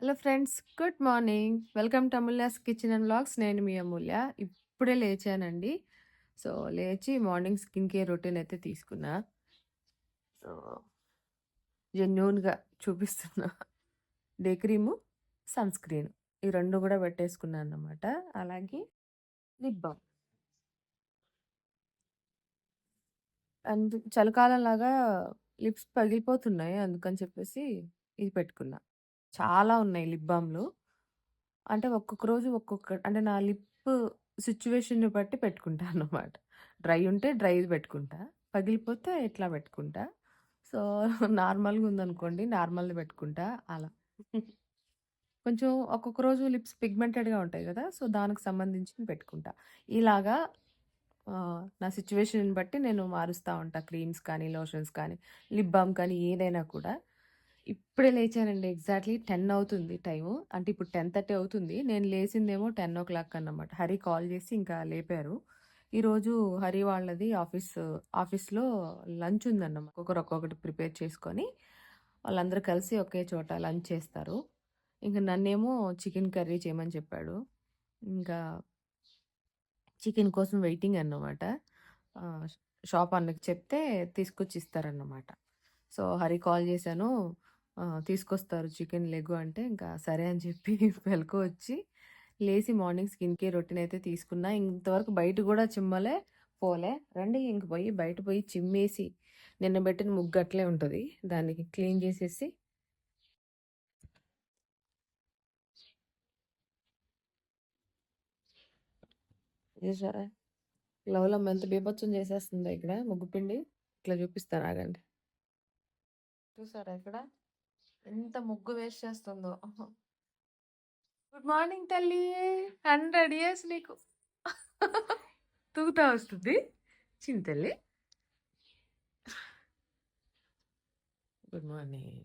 Hello friends good morning. Welcome to Amulya's kitchen and vlogs. నేను మీ అమూల్య. ఇప్పుడే లేచానండి. సో లేచి మార్నింగ్ స్కిన్ కేర్ రొటీన్ అయితే తీసుకున్నా. సో జెన్యున్గా చూపిస్తున్నా డే క్రీము సన్ స్క్రీన్. ఈ రెండు కూడా పెట్టేసుకున్నాను అన్నమాట. అలాగే లిప్ బామ్. అండ్ చలికాలం లాగా లిప్స్ పగిలిపోతున్నాయి అందుకని చెప్పేసి ఇది పెట్టుకున్నా. చాలా ఉన్నాయి లిప్ బామ్‌లు. అంటే ఒక్కొక్క రోజు ఒక్కొక్క అంటే నా లిప్ సిచ్యువేషన్ని బట్టి పెట్టుకుంటా అన్నమాట. డ్రై ఉంటే డ్రైది పెట్టుకుంటా. పగిలిపోతే ఎట్లా పెట్టుకుంటా. సో, నార్మల్‌గా ఉందనుకోండి నార్మల్‌ది పెట్టుకుంటా అలా. కొంచెం ఒక్కొక్క రోజు లిప్స్ పిగ్మెంటెడ్‌గా ఉంటాయి కదా సో, దానికి సంబంధించి పెట్టుకుంటా. ఇలాగా నా సిచ్యువేషన్ బట్టి నేను మారుస్తా ఉంటా. క్రీమ్స్ కానీ, లోషన్స్ కానీ, లిప్ బామ్ కానీ ఏదైనా కూడా. ఇప్పుడే లేచానండి. ఎగ్జాక్ట్‌లీ 10 అవుతుంది టైము. అంటే ఇప్పుడు 10:30 అవుతుంది. నేను లేసిందేమో 10:00 అన్నమాట. హరి కాల్ చేసి ఇంకా లేపారు. ఈరోజు హరి వాళ్ళది ఆఫీస్ ఆఫీస్‌లో లంచ్ ఉందన్నమాట. ఒకరు ఒక్కొక్కటి ప్రిపేర్ చేసుకొని వాళ్ళందరూ కలిసి ఒకే చోట లంచ్ చేస్తారు. ఇంకా నన్నేమో చికెన్ కర్రీ చేయమని చెప్పాడు. ఇంకా చికెన్ కోసం వెయిటింగ్ అన్నమాట. షాప్ అన్నకి చెప్తే తీసుకొచ్చి ఇస్తారన్నమాట. సో, హరి కాల్ చేశాను. తీసుకొస్తారు చికెన్ లెగ్ అంటే ఇంకా సరే అని చెప్పి మెలుకువ వచ్చి లేచి మార్నింగ్ స్కిన్ కేర్ రొటీన్ అయితే తీసుకున్నా. ఇంతవరకు బయట కూడా చిమ్మలే, పోలే. రండి ఇంక పోయి బయట పోయి చిమ్మేసి నిన్న పెట్టిన ముగ్గు అట్లే ఉంటుంది దానికి క్లీన్ చేసేసి చూసారా? లవలమ్మ ఎంత బీభత్సం చేసేస్తుందో ఇక్కడ ముగ్గు పిండి. ఇట్లా చూపిస్తాను ఆగండి. చూసారా ఇక్కడ? ఎంత ముగ్గు వేస్ట్ చేస్తుందో. గుడ్ మార్నింగ్ తల్లి. 100 ఇయర్స్ నీకు. తూగుతా వస్తుంది. చిన్న తల్లి. Good morning.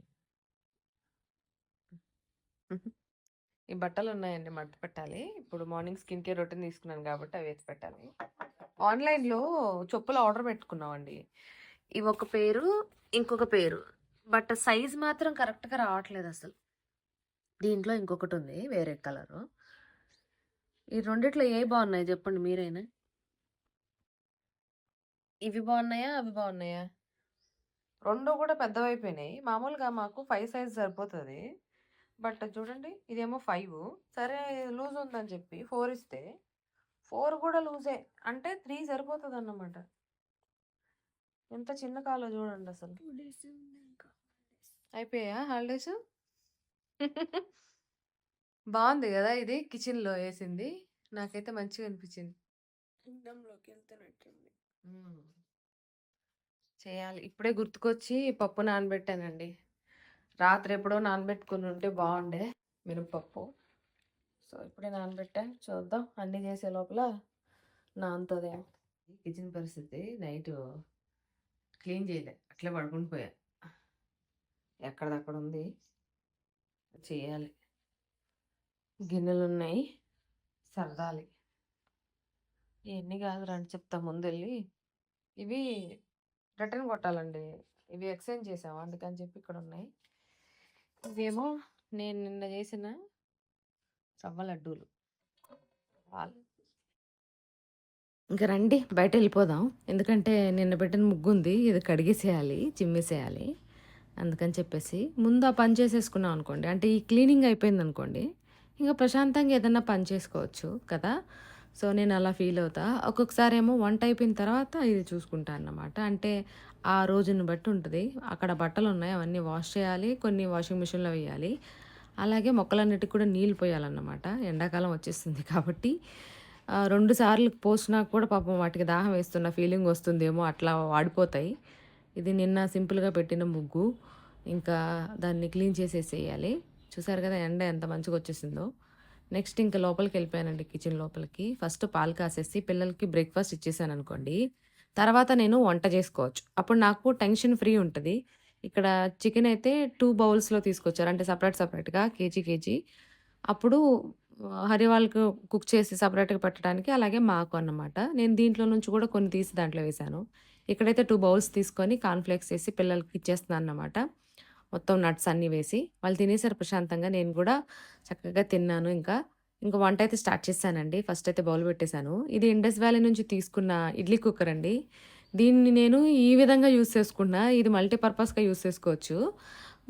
ఈ బట్టలు ఉన్నాయండి మడత పెట్టాలి. ఇప్పుడు మార్నింగ్ స్కిన్ కేర్ రొటీన్ తీసుకున్నాను కాబట్టి అవి ఎత్తి పెట్టాలి. ఆన్‌లైన్‌లో చెప్పులు ఆర్డర్ పెట్టుకున్నామండి. ఇవొక పేరు, ఇంకొక పేరు. బట్ సైజ్ మాత్రం కరెక్ట్‌గా రావట్లేదసలు. దీంట్లో ఇంకొకటుంది వేరే కలరు. ఈ రెండిట్లో ఏయి బావున్నాయి జెప్పండి మీరైనా? ఇవి బావున్నాయా? అవి బావున్నాయా? 2 కూడా పెద్దవయిపోయినాయి. మామూలుగా మాకు 5 సైజ్ సరిపోతది. బట్ చూడండి ఇదేమో 5 సరే లూజ్ ఉందని చెప్పి 4 ఇస్తే 4 కూడా లూజే. అంటే 3 సరిపోతదన్నమాట. ఎంత చిన్న కాలో చూడండసలు. 2 ఇంకా హాలిడేస్. అయిపోయాయా హాలిడేస్? బావుంది గదా! ఇది కిచెన్‌లో ఏసింది. నాకైతే మంచిగా అనిపించింది. వెళ్తున్నట్టుంది. చేయాలి. ఇప్పుడే గుర్తుకొచ్చి పప్పు నానబెట్టానండి. రాత్రి ఎప్పుడో నానబెట్టుకొని ఉంటే బావుండే మినపప్పు. సో, ఇప్పుడే నానబెట్టా. చూద్దాం అన్నీ చేసే లోపల నానుతదేమో. కిచెన్ పరిస్థితి నైటు క్లీన్ చేయలే. అట్లే పడుకొని పోయా. ఎక్కడిదక్కడ ఉంది. చేయాలి. గిన్నెలున్నాయి. సర్దాలి. ఇయన్నీ కాదు రండి చెప్తా ముందెళ్ళి. ఇవి రిటర్న్ కొట్టాలండి. ఇవి ఎక్స్చేంజ్ చేసాం. అందుకని చెప్పి ఇక్కడున్నాయి. ఇవేమో నేను నిన్న చేసిన రవ్వ లడ్డూలు. ఇంక రండి బయటెళ్ళిపోదాం. ఎందుకంటే నిన్న పెట్టిన ముగ్గుంది. ఇది కడిగేసేయాలి. చిమ్మేసేయాలి. అందుకని చెప్పేసి ముందు ఆ పని చేసేసుకున్నాం అనుకోండి. అంటే ఈ క్లీనింగ్ అయిపోయిందనుకోండి. ఇంకా ప్రశాంతంగా ఏదన్నా పని చేసుకోవచ్చు కదా! సో, నేను అలా ఫీల్ అవుతా. ఒక్కొక్కసారి ఏమో వంట అయిపోయిన తర్వాత ఇది చూసుకుంటా అన్నమాట. అంటే ఆ రోజుని బట్టి ఉంటుంది అక్కడ బట్టలు ఉన్నాయి అవన్నీ వాష్ చేయాలి. కొన్ని వాషింగ్ మిషన్‌లో వేయాలి. అలాగే మొక్కలన్నిటికి కూడా నీళ్ళు పోయాలన్నమాట. ఎండాకాలం వచ్చేస్తుంది కాబట్టి రెండు సార్లు పోసినా కూడా పాపం వాటికి దాహం వేస్తున్న ఫీలింగ్ వస్తుందేమో అట్లా వాడిపోతాయి. ఇది నిన్న సింపుల్‌గా పెట్టిన ముగ్గు. ఇంకా దాన్ని క్లీన్ చేసేసేయాలి. చూసారు కదా! ఎండ ఎంత మంచిగా వచ్చేసిందో నెక్స్ట్ ఇంకా లోపలికి వెళ్ళిపోయానండి కిచెన్ లోపలికి. ఫస్ట్ పాలు కాసేసి పిల్లలకి బ్రేక్‌ఫాస్ట్ ఇచ్చేసాను అనుకోండి తర్వాత నేను వంట చేసుకోవచ్చు. అప్పుడు నాకు టెన్షన్ ఫ్రీ ఉంటుంది ఇక్కడ చికెన్ అయితే టూ బౌల్స్‌లో తీసుకొచ్చారు. అంటే సపరేట్ సపరేట్గా కేజీ, కేజీ. అప్పుడు ఆహ్, హరి కుక్ చేసి సపరేట్గా పెట్టడానికి అలాగే మాకు అన్నమాట. నేను దీంట్లో నుంచి కూడా కొన్ని తీసి దాంట్లో వేశాను. ఇక్కడైతే టూ బౌల్స్ తీసుకొని కాన్ఫ్లెక్స్ వేసి పిల్లలకి ఇచ్చేస్తున్నాను అనమాట మొత్తం నట్స్ అన్నీ వేసి. వాళ్ళు తినేసారు ప్రశాంతంగా. నేను కూడా చక్కగా తిన్నాను ఇంకా. ఇంకా వంట అయితే స్టార్ట్ చేశానండి. ఫస్ట్ అయితే బౌల్ పెట్టేశాను ఇది ఇండస్ వ్యాలీ నుంచి తీసుకున్న ఇడ్లీ కుక్కర్ అండి. దీన్ని నేను ఈ విధంగా యూజ్ చేసుకున్నా ఇది మల్టీపర్పస్గా యూస్ చేసుకోవచ్చు.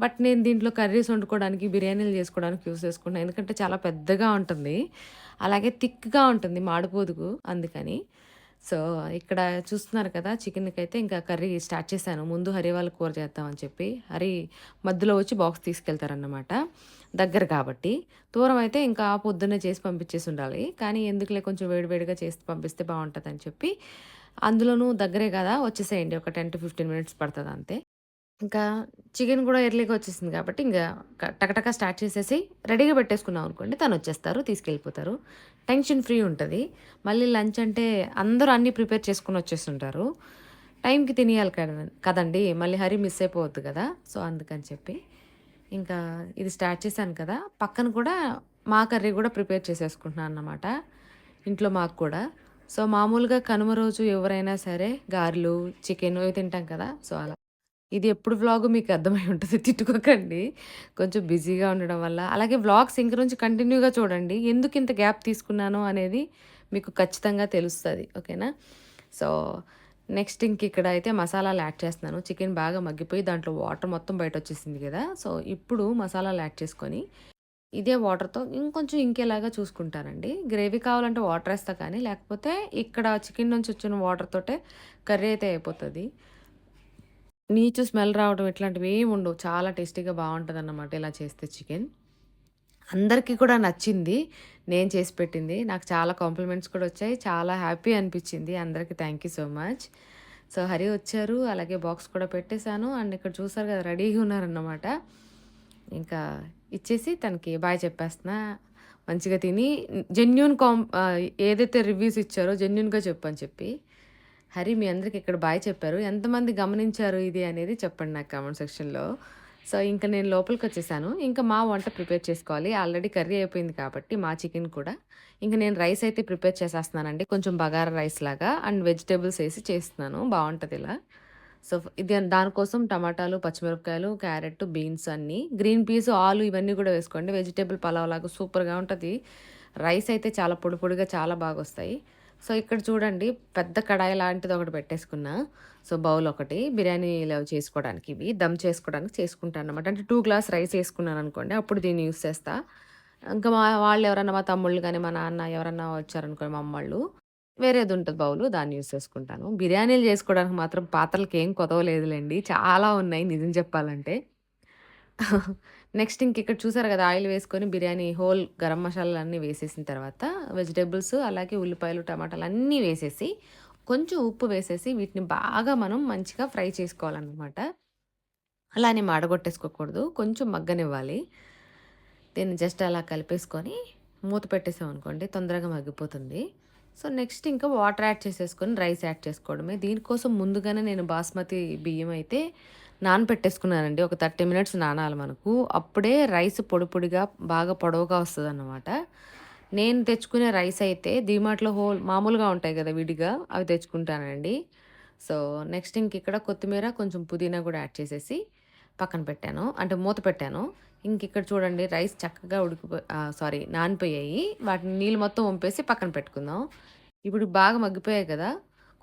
బట్ నేను దీంట్లో కర్రీస్ వండుకోవడానికి, బిర్యానీలు చేసుకోవడానికి యూస్ చేసుకున్నా ఎందుకంటే చాలా పెద్దగా ఉంటుంది. అలాగే థిక్‌గా ఉంటుంది మాడిపోదుకు అందుకని. సో, ఇక్కడ చూస్తున్నారు కదా! చికెన్కి అయితే ఇంకా కర్రీ స్టార్ట్ చేశాను. ముందు హరి వాళ్ళ కూర చేద్దామని చెప్పి. హరి మధ్యలో వచ్చి బాక్స్ తీసుకెళ్తారన్నమాట. దగ్గర కాబట్టి. దూరం అయితే ఇంకా పొద్దున్నే చేసి పంపించేసి ఉండాలి. కానీ ఎందుకులే కొంచెం వేడివేడిగా చేసి పంపిస్తే బాగుంటుందని చెప్పి, అందులోనూ దగ్గరే కదా! వచ్చేసేయండి. ఒక 10-15 మినిట్స్ పడుతుంది అంతే. ఇంకా చికెన్ కూడా ఎర్లీగా వచ్చేసింది కాబట్టి ఇంకా టకటక స్టార్ట్ చేసేసి రెడీగా పెట్టేసుకున్నాం అనుకోండి తను వచ్చేస్తారు తీసుకెళ్ళిపోతారు. టెన్షన్ ఫ్రీ ఉంటుంది మళ్ళీ లంచ్ అంటే అందరూ అన్నీ ప్రిపేర్ చేసుకుని వచ్చేస్తుంటారు. టైంకి తినేయాలి కద కదండీ! మళ్ళీ హరి మిస్ అయిపోవద్దు కదా! సో, అందుకని చెప్పి ఇంకా ఇది స్టార్ట్ చేశాను కదా! పక్కన కూడా మా కర్రీ కూడా ప్రిపేర్ చేసేసుకుంటున్నాను అన్నమాట. ఇంట్లో మాకు కూడా. సో, మామూలుగా కనుమ రోజు ఎవరైనా సరే గారెలు, చికెను ఇవి తింటాం కదా! సో, అలా. ఇది ఎప్పుడు వ్లాగ్ మీకు అర్థమై ఉంటుంది తిట్టుకోకండి. కొంచెం బిజీగా ఉండడం వల్ల. అలాగే వ్లాగ్స్ ఇంక నుంచి కంటిన్యూగా చూడండి. ఎందుకు ఇంత గ్యాప్ తీసుకున్నాను అనేది మీకు ఖచ్చితంగా తెలుస్తుంది ఓకేనా? సో, నెక్స్ట్ ఇంక ఇక్కడ అయితే మసాలాలు యాడ్ చేస్తున్నాను. చికెన్ బాగా మగ్గిపోయి దాంట్లో వాటర్ మొత్తం బయట వచ్చేసింది కదా! సో, ఇప్పుడు మసాలాలు యాడ్ చేసుకొని ఇదే వాటర్‌తో ఇంకొంచెం ఇంకేలాగా చూసుకుంటానండి. గ్రేవీ కావాలంటే వాటర్ వేస్తా కానీ, లేకపోతే ఇక్కడ చికెన్ నుంచి వచ్చిన వాటర్ తోటే కర్రీ అయితే అయిపోతుంది నీచు స్మెల్ రావడం ఇట్లాంటివి ఏమి ఉండవు. చాలా టేస్టీగా బాగుంటుంది అన్నమాట ఇలా చేస్తే చికెన్. అందరికీ కూడా నచ్చింది. నేను చేసి పెట్టింది. నాకు చాలా కాంప్లిమెంట్స్ కూడా వచ్చాయి. చాలా హ్యాపీ అనిపించింది. అందరికీ thank you so much. So, Hari వచ్చారు. అలాగే బాక్స్ కూడా పెట్టేసాను. అండ్ ఇక్కడ చూసారు కదా! రెడీగా ఉన్నారన్నమాట. ఇంకా ఇచ్చేసి తనకి బాయ్ చెప్పేస్తున్నా. మంచిగా తిని జెన్యున్ కాం ఏదైతే రివ్యూస్ ఇచ్చారో జెన్యున్గా చెప్పు అని చెప్పి. హరి మీ అందరికి ఇక్కడ బాయ్ చెప్పారు. ఎంతమంది గమనించారు ఇది అనేది చెప్పండి నాకు కామెంట్ సెక్షన్‌లో. సో, ఇంక నేను లోపలికి వచ్చేసాను ఇంకా మా వంట ప్రిపేర్ చేసుకోవాలి. ఆల్రెడీ కర్రీ అయిపోయింది కాబట్టి మా చికెన్ కూడా. ఇంక నేను రైస్ అయితే ప్రిపేర్ చేసేస్తున్నానండి. కొంచెం బగారా రైస్ లాగా అండ్ వెజిటేబుల్స్ వేసి చేస్తున్నాను. బాగుంటుంది ఇలా. సో, ఇది దానికోసం టమాటాలు, పచ్చిమిరపకాయలు, క్యారెట్, బీన్స్ అన్నీ. గ్రీన్ పీస్, ఆలు ఇవన్నీ కూడా వేసుకోండి. వెజిటేబుల్ పలావ్ లాగా సూపర్‌గా ఉంటుంది రైస్ అయితే చాలా పొడి పొడిగా చాలా బాగొస్తాయి. సో, ఇక్కడ చూడండి పెద్ద కడాయి లాంటిది ఒకటి పెట్టేసుకున్నా. సో, బౌల్ ఒకటి బిర్యానీలో చేసుకోవడానికి ఇవి. దమ్ చేసుకోవడానికి చేసుకుంటాను అనమాట అంటే టూ గ్లాస్ రైస్ ఏసుకున్నాననుకోండి అప్పుడు దీన్ని యూస్ చేస్తా. ఇంకా మా వాళ్ళు ఎవరన్నా మా తమ్ముళ్ళు కానీ మా నాన్న ఎవరన్నా వచ్చారనుకోండి మా అమ్మళ్ళు వేరేది ఉంటుంది బౌలు దాన్ని యూస్ చేసుకుంటాను. బిర్యానీలు చేసుకోవడానికి మాత్రం పాత్రలకి ఏం కొదవలేదులేండి చాలా ఉన్నాయి నిజం చెప్పాలంటే. నెక్స్ట్ ఇంక ఇక్కడ చూసారు కదా! ఆయిల్ వేసుకొని బిర్యానీ హోల్ గరం మసాలాలన్నీ వేసేసిన తర్వాత వెజిటేబుల్స్ అలాగే ఉల్లిపాయలు, టమాటాలు అన్నీ వేసేసి, కొంచెం ఉప్పు వేసేసి వీటిని బాగా మనం మంచిగా ఫ్రై చేసుకోవాలన్నమాట. అలా అని మాడగొట్టేసుకోకూడదు. కొంచెం మగ్గనివ్వాలి. దీన్ని జస్ట్ అలా కలిపేసుకొని మూత పెట్టేసామనుకోండి తొందరగా మగ్గిపోతుంది. సో, నెక్స్ట్ ఇంకా వాటర్ యాడ్ చేసేసుకొని రైస్ యాడ్ చేసుకోవడమే. దీనికోసం ముందుగానే నేను బాస్మతి బియ్యం అయితే నానబెట్టేసుకున్నానండి. ఒక 30 మినిట్స్ నానాలి మనకు. అప్పుడే రైస్ పొడి పొడిగా బాగా పొడవుగా వస్తదన్నమాట. నేను తెచ్చుకునే రైస్ అయితే డీమార్ట్‌లో హోల్ మామూలుగా ఉంటాయి కదా! విడిగా అవి తెచ్చుకుంటానండి. సో, నెక్స్ట్ ఇంక ఇక్కడ కొత్తిమీర, కొంచెం పుదీనా కూడా యాడ్ చేసేసి పక్కన పెట్టాను. అంటే మూత పెట్టాను. ఇంక ఇక్కడ చూడండి రైస్ చక్కగా ఉడికిపో సారీ నానిపోయాయి. వాటిని నీళ్ళు మొత్తం వంపేసి పక్కన పెట్టుకుందాం. ఇప్పుడు బాగా మగ్గిపోయాయి కదా!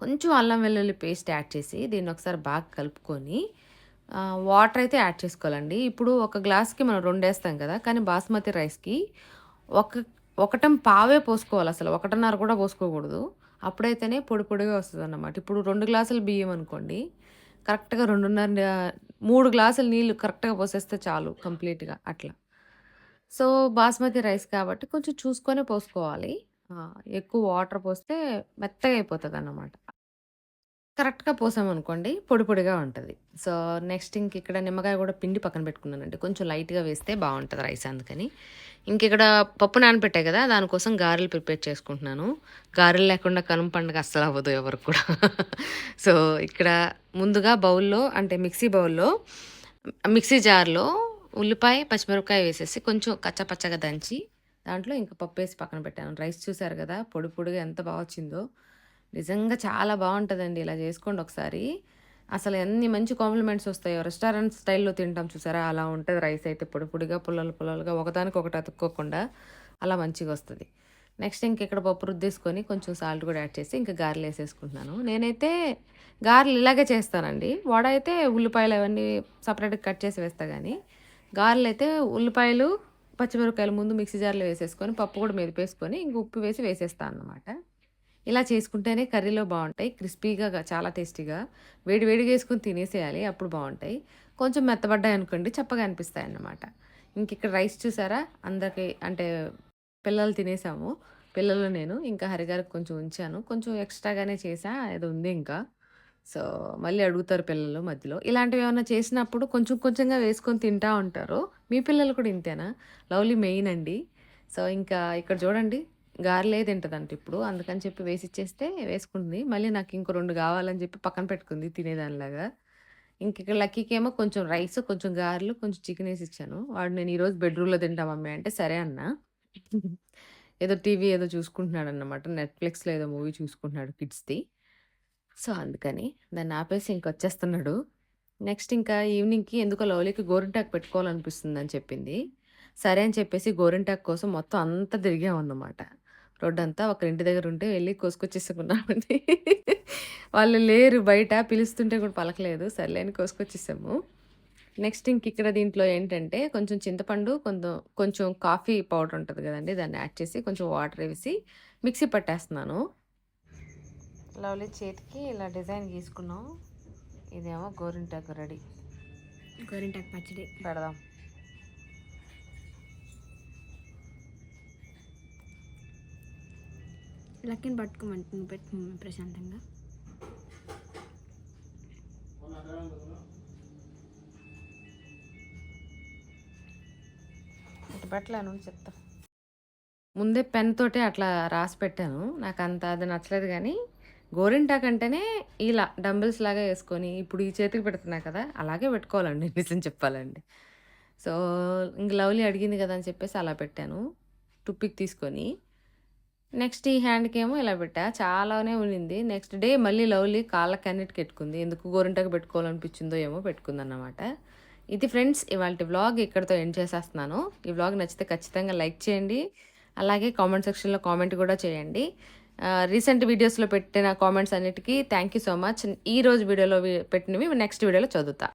కొంచెం అల్లం వెల్లుల్లి పేస్ట్ యాడ్ చేసి దీన్ని ఒకసారి బాగా కలుపుకొని వాటర్ అయితే యాడ్ చేసుకోవాలండి. ఇప్పుడు ఒక గ్లాస్‌కి మనం రెండు వేస్తాం కదా! కానీ బాస్మతి రైస్‌కి ఒక ఒకటం పావే పోసుకోవాలి అసలు. ఒకటిన్నర కూడా పోసుకోకూడదు. అప్పుడైతేనే పొడి పొడిగా వస్తుంది అన్నమాట ఇప్పుడు రెండు గ్లాసులు బియ్యం అనుకోండి. కరెక్ట్‌గా 2:30 3 గ్లాసులు నీళ్ళు కరెక్ట్‌గా పోసేస్తే చాలు కంప్లీట్‌గా అట్లా. సో, బాస్మతి రైస్ కాబట్టి కొంచెం చూసుకొనే పోసుకోవాలి. ఎక్కువ వాటర్ పోస్తే మెత్తగా అయిపోతుంది అన్నమాట కరెక్ట్‌గా పోసామనుకోండి పొడి పొడిగా ఉంటుంది సో, నెక్స్ట్ ఇంక ఇక్కడ నిమ్మకాయ కూడా పిండి పక్కన పెట్టుకున్నానండి. కొంచెం లైట్‌గా వేస్తే బాగుంటుంది రైస్ అందుకని. ఇంకెక్కడ పప్పు నానపెట్టాయి కదా! దానికోసం గారెలు ప్రిపేర్ చేసుకుంటున్నాను. గారెలు లేకుండా కనుమ పండుగ అస్సలు అవ్వదు ఎవరికి కూడా. సో, ఇక్కడ ముందుగా బౌల్‌లో అంటే మిక్సీ బౌల్‌లో మిక్సీ జార్‌లో ఉల్లిపాయ, పచ్చిమిరపకాయ వేసేసి కొంచెం కచ్చపచ్చగా దంచి దాంట్లో ఇంక వేసి పక్కన పెట్టాను. రైస్ చూసారు కదా! పొడి పొడిగా ఎంత బాగా వచ్చిందో. నిజంగా చాలా బాగుంటుందండి ఇలా చేసుకోండి ఒకసారి. అసలు ఎన్ని మంచి కాంప్లిమెంట్స్ వస్తాయో. రెస్టారెంట్ స్టైల్లో తింటాం చూసారా? అలా ఉంటుంది రైస్ అయితే పొడి పొడిగా పుల్లలు పుల్లలుగా ఒకదానికి ఒకటి అతుక్కోకుండా అలా మంచిగా వస్తుంది. నెక్స్ట్ ఇంక ఇక్కడ పప్పు రుద్దేసుకొని కొంచెం సాల్ట్ కూడా యాడ్ చేసి ఇంకా గారెలు వేసేసుకుంటున్నాను. నేనైతే గారెలు ఇలాగే చేస్తానండి. వడ అయితే ఉల్లిపాయలు అవన్నీ సపరేట్గా కట్ చేసి వేస్తా కానీ గారెలు అయితే ఉల్లిపాయలు పచ్చిమిరపకాయలు ముందు మిక్సీ జార్లో వేసేసుకొని పప్పు కూడా మెదిపేసుకొని ఇంక ఉప్పు వేసి వేసేస్తాను అన్నమాట. ఇలా చేసుకుంటేనే కర్రీలో బాగుంటాయి క్రిస్పీగా చాలా టేస్టీగా. వేడి వేడి వేసుకొని తినేసేయాలి అప్పుడు బాగుంటాయి. కొంచెం మెత్తబడ్డాయి అనుకోండి చప్పగా అనిపిస్తాయి అన్నమాట ఇంక ఇక్కడ రైస్ చూసారా? అందరికి అంటే పిల్లలు తినేసాము. పిల్లలు నేను ఇంకా హరిగారికి కొంచెం ఉంచాను. కొంచెం ఎక్స్ట్రాగానే చేసా అది ఉంది ఇంకా. సో మళ్ళీ అడుగుతారు పిల్లలు మధ్యలో. ఇలాంటివి ఏమైనా చేసినప్పుడు కొంచెం కొంచెంగా వేసుకొని తింటా ఉంటారు. మీ పిల్లలు కూడా ఇంతేనా? లవ్లీ మెయిన్ అండి. సో ఇంకా ఇక్కడ చూడండి. గారెలే తింటదంట ఇప్పుడు. అందుకని చెప్పి వేసి ఇచ్చేస్తే వేసుకుంది. మళ్ళీ నాకు ఇంకో రెండు కావాలని చెప్పి పక్కన పెట్టుకుంది తినేదానిలాగా. ఇంక ఇక్కడ లక్కీకి ఏమో కొంచెం రైస్ కొంచెం గారెలు కొంచెం చికెన్ వేసి ఇచ్చాను వాడు నేను ఈరోజు బెడ్రూమ్లో తింటా మమ్మీ అంటే సరే అన్న. ఏదో టీవీ ఏదో చూసుకుంటున్నాడు అన్నమాట నెట్ఫ్లిక్స్లో ఏదో మూవీ చూసుకుంటున్నాడు కిడ్స్ది. సో అందుకని దాన్ని ఆపేసి ఇంక వచ్చేస్తున్నాడు. నెక్స్ట్ ఇంకా ఈవినింగ్కి ఎందుకో లవ్లీకి గోరింటాకు పెట్టుకోవాలనిపిస్తుంది అని చెప్పింది. సరే అని చెప్పేసి గోరింటాకు కోసం మొత్తం అంతా తిరిగామన్నమాట. రోడ్డు అంతా ఒక ఇంటి దగ్గర ఉంటే వెళ్ళి కోసుకొచ్చేసుకున్నామండి వాళ్ళు లేరు బయట పిలుస్తుంటే కూడా పలకలేదు. సర్లే అని కోసుకొచ్చేసాము. నెక్స్ట్ ఇంక ఇక్కడ దీంట్లో ఏంటంటే కొంచెం చింతపండు కొంచెం కొంచెం కాఫీ పౌడర్ ఉంటుంది కదండి దాన్ని యాడ్ చేసి కొంచెం వాటర్ వేసి మిక్సీ పట్టేస్తున్నాను. లవ్లీ చేతికి ఇలా డిజైన్ గీసుకున్నాం. ఇదేమో గోరింటాకు రెడీ. గోరింటాకు పచ్చడి. పెడదాం. లక్కీని పట్టుకోమంటుంది పెట్టు ప్రశాంతంగా. పెట్టలేను చెప్తా. ముందే పెన్ తోటే అట్లా రాసి పెట్టాను. నాకు అంత అది నచ్చలేదు కానీ గోరింటాక్ అంటేనే ఇలా డంబుల్స్ లాగా వేసుకొని ఇప్పుడు ఈ చేతికి పెడుతున్నా కదా అలాగే పెట్టుకోవాలండి నిజం చెప్పాలండి సో ఇంక లవ్లీ అడిగింది కదా అని చెప్పేసి అలా పెట్టాను. టుప్పికి తీసుకొని నెక్స్ట్ ఈ హ్యాండ్కి ఏమో ఇలా పెట్టా. చాలానే ఉండింది నెక్స్ట్ డే మళ్ళీ లవ్లీ కాళ్ళకి అన్నిటికి పెట్టుకుంది ఎందుకు గోరింటకు పెట్టుకోవాలనిపించిందో ఏమో పెట్టుకుంది అన్నమాట ఇది ఫ్రెండ్స్ ఇవాళ వ్లాగ్ ఇక్కడితో ఎండ్ చేసేస్తున్నాను. ఈ వ్లాగ్ నచ్చితే ఖచ్చితంగా లైక్ చేయండి. అలాగే కామెంట్ సెక్షన్లో కామెంట్ కూడా చేయండి. రీసెంట్ వీడియోస్లో పెట్టిన కామెంట్స్ అన్నిటికీ థ్యాంక్ యూ సో మచ్. ఈ రోజు వీడియోలో పెట్టినవి నెక్స్ట్ వీడియోలో చదువుతా.